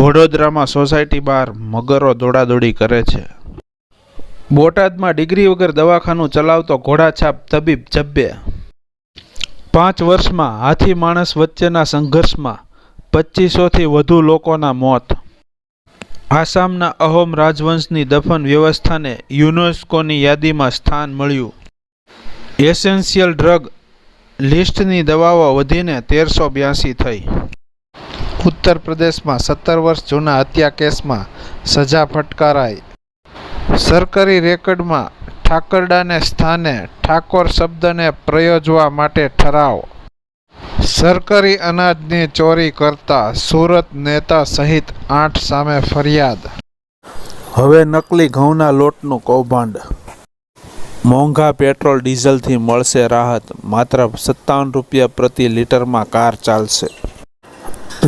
વડોદરામાં સોસાયટી બહાર મગરો દોડાદોડી કરે છે. બોટાદમાં ડિગ્રી વગર દવાખાનું ચલાવતો ઘોડાછાપ તબીબ જબ્બે. પાંચ વર્ષમાં હાથી માણસ વચ્ચેના સંઘર્ષમાં પચીસોથી વધુ લોકોના મોત. આસામના અહોમ રાજવંશની દફન વ્યવસ્થાને યુનેસ્કોની યાદીમાં સ્થાન મળ્યું. એસેન્શિયલ ડ્રગ લિસ્ટની દવાઓ વધીને તેરસો બ્યાસી થઈ. ઉત્તર પ્રદેશમાં સત્તર વર્ષ જૂના હત્યા કેસમાં સજા ફટકારાઈ. સરકારી રેકર્ડમાં ઠાકરડાને સ્થાને ઠાકોર શબ્દને પ્રયોજવા માટે ઠરાવ. સરકારી અનાજની ચોરી કરતા સુરત નેતા સહિત આઠ સામે ફરિયાદ. હવે નકલી ઘઉંના લોટનું કૌભાંડ. મોંઘા પેટ્રોલ ડીઝલથી મળશે રાહત, માત્ર સત્તાવન રૂપિયા પ્રતિ લીટરમાં કાર ચાલશે.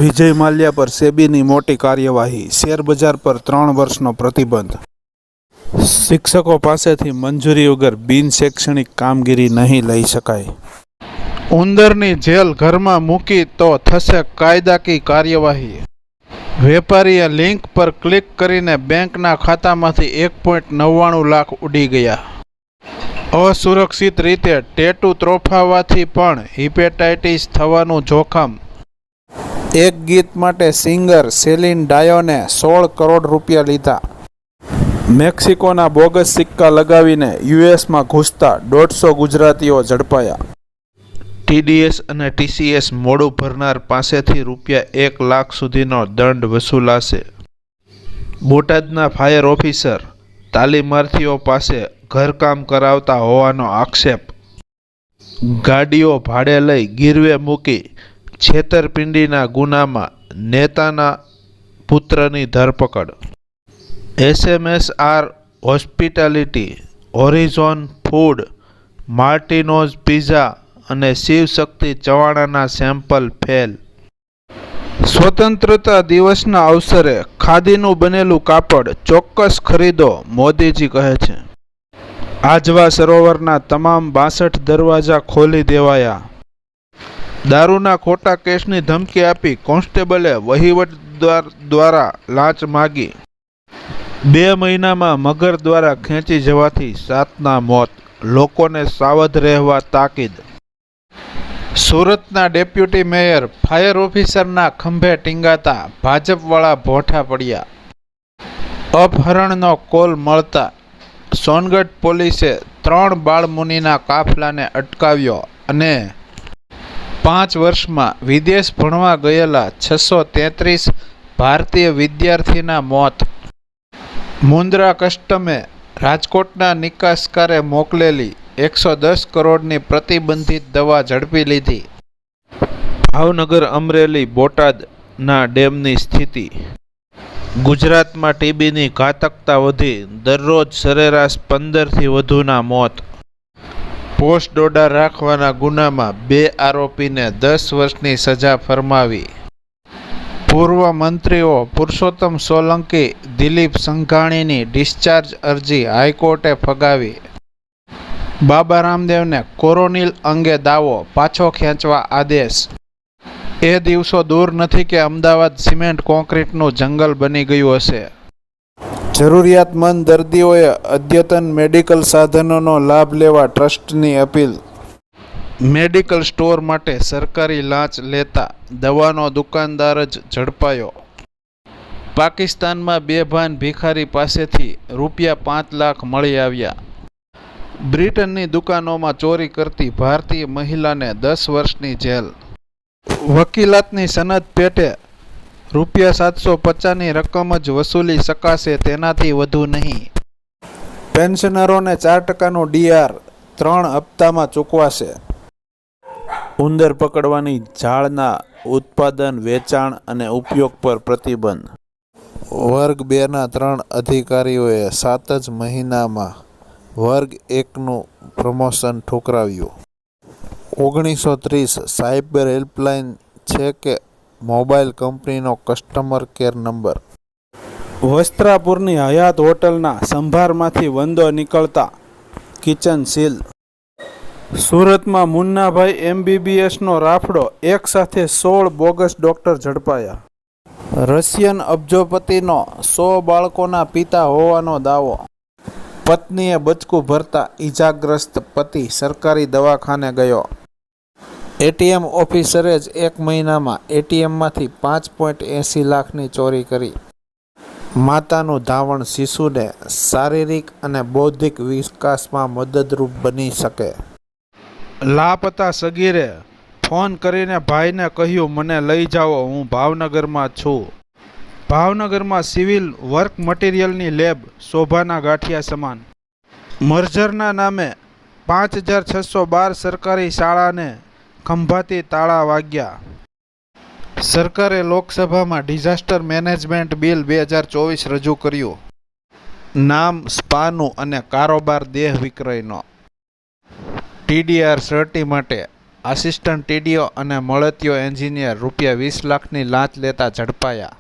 વિજય માલ્યા પર સેબીની મોટી કાર્યવાહી શેરબજાર પર ત્રણ વર્ષનો પ્રતિબંધ. શિક્ષકો પાસેથી મંજૂરી વગર બિન શૈક્ષણિક કામગીરી નહીં લઈ શકાય. ઉંદરની જેલ ઘરમાં મૂકી તો થશે કાયદાકીય કાર્યવાહી. વેપારીએ લિંક પર ક્લિક કરીને બેંકના ખાતામાંથી એક પોઈન્ટ નવ્વાણું લાખ ઉડી ગયા. અસુરક્ષિત રીતે ટેટુ ત્રોફાવાથી પણ હિપેટાઇટિસ થવાનું જોખમ એક ગીત માટે સિંગર સેલિન ડાયોને સોળ કરોડ રૂપિયા લીધા. મેક્સિકોના બોગસ સિક્કા લગાવીને યુએસમાં ઘૂસતા દોઢસો ગુજરાતીઓ ઝડપાયા. ટીડીએસ અને ટીસીએસ મોડું ભરનાર પાસેથી રૂપિયા એક લાખ સુધીનો દંડ વસૂલાશે. બોટાદના ફાયર ઓફિસર તાલીમાર્થીઓ પાસે ઘરકામ કરાવતા હોવાનો આક્ષેપ. ગાડીઓ ભાડે લઈ ગીરવે મૂકી છેતરપિંડીના ગુનામાં નેતાના પુત્રની ધરપકડ. SMSR hospitality horizon food, Martinoz pizza અને શિવશક્તિ ચવાણાના સેમ્પલ ફેલ. સ્વતંત્રતા દિવસના અવસરે ખાદીનું બનેલું કાપડ ચોક્કસ ખરીદો, મોદીજી કહે છે. આજવા સરોવરના તમામ બાસઠ દરવાજા ખોલી દેવાયા. દારૂના ખોટા કેસની ધમકી આપી કોન્સ્ટેબલે વહીવટ દ્વારા લાંચ માગી. બે મહિનામાં મગર દ્વારા ખેંચી જવાથી સાતના મોત, લોકોને સાવધ રહેવા તાકીદ. સુરતના ડેપ્યુટી મેયર, ફાયર ઓફિસરના ખંભે ટીંગાતા ભાજપવાળા ભોઠા પડ્યા. અપહરણનો કોલ મળતા સોનગઢ પોલીસે ત્રણ બાળમુનિના કાફલાને અટકાવ્યો અને પાંચ વર્ષમાં વિદેશ ભણવા ગયેલા છસો તેત્રીસ ભારતીય વિદ્યાર્થીના મોત. મુન્દ્રા કસ્ટમે રાજકોટના નિકાસકારે મોકલેલી એકસો દસ કરોડની પ્રતિબંધિત દવા ઝડપી લીધી. ભાવનગર અમરેલી બોટાદના ડેમની સ્થિતિ. ગુજરાતમાં ટીબીની ઘાતકતા વધી, દરરોજ સરેરાશ પંદરથી વધુના મોત. પોસ્ટ ડોડા રાખવાના ગુનામાં બે આરોપીને દસ વર્ષની સજા ફરમાવી. પૂર્વ મંત્રીઓ પુરુષોત્તમ સોલંકી, દિલીપ સંઘાણીની ડિસ્ચાર્જ અરજી હાઈકોર્ટે ફગાવી. બાબા રામદેવને કોરોનિલ અંગે દાવો પાછો ખેંચવા આદેશ. એ દિવસો દૂર નથી કે અમદાવાદ સિમેન્ટ કોન્ક્રીટનું જંગલ બની ગયું હશે. જરૂરિયાતમંદ દર્દીઓએ અદ્યતન મેડિકલ સાધનોનો લાભ લેવા ટ્રસ્ટની અપીલ. મેડિકલ સ્ટોર માટે સરકારી લાંચ લેતા દવાનો દુકાનદાર જ ઝડપાયો. પાકિસ્તાનમાં બેભાન ભિખારી પાસેથી રૂપિયા પાંચ લાખ મળી આવ્યા. બ્રિટનની દુકાનોમાં ચોરી કરતી ભારતીય મહિલાને દસ વર્ષની જેલ. વકીલાતની સનદ પેટે રૂપિયા સાતસો પચાસની રકમ જ વસૂલી શકાશે તેનાથી વધુ નહીં. પેન્શનરોને ચાર ટકાનું ડીઆર ત્રણ હપ્તામાં ચૂકવાશે. ઉંદર પકડવાની ઝાડના ઉત્પાદન, વેચાણ અને ઉપયોગ પર પ્રતિબંધ. વર્ગ બેના ત્રણ અધિકારીઓએ સાત જ મહિનામાં વર્ગ એકનું પ્રમોશન ઠુકરાવ્યું. ઓગણીસો ત્રીસ સાયબર હેલ્પલાઇન છે કે મોબાઈલ કંપનીનો કસ્ટમર કેર નંબર વસ્ત્રાપુરની હયાત હોટલના સંભારમાંથી વંદો નીકળતા કિચન સીલ સુરતમાં મુન્નાભાઈ એમબીબીએસનો રાફડો એક સાથે સોળ બોગસ ડોક્ટર ઝડપાયા. રશિયન અબજોપતિનો સો બાળકોના પિતા હોવાનો દાવો. પત્નીએ બચકું ભરતા ઈજાગ્રસ્ત પતિ સરકારી દવાખાને ગયો. એટીએમ ઓફિસરે જ એક મહિનામાં એટીએમમાંથી પાંચ પોઈન્ટ એંસી લાખની ચોરી કરી. માતાનું ધાવણ શિશુને શારીરિક અને બૌદ્ધિક વિકાસમાં મદદરૂપ બની શકે. લાપતા સગીરે ફોન કરીને ભાઈને કહ્યું, મને લઈ જાઓ, હું ભાવનગરમાં છું. ભાવનગરમાં સિવિલ વર્ક મટીરિયલની લેબ શોભાના ગાંઠિયા સમાન. મર્જરના નામે પાંચ હજાર છસો બાર સરકારી શાળાને ખંભાતી તાળા વાગ્યા. સરકારે લોકસભામાં ડિઝાસ્ટર મેનેજમેન્ટ બિલ બે હજાર ચોવીસ રજૂ કર્યું. નામ સ્પાનું અને કારોબાર દેહ વિક્રયનો. ટીડીઆર સર્ટી માટે આસિસ્ટન્ટ ટીડીઓ અને મળતીઓ એન્જિનિયર રૂપિયા વીસ લાખની લાંચ લેતા ઝડપાયા.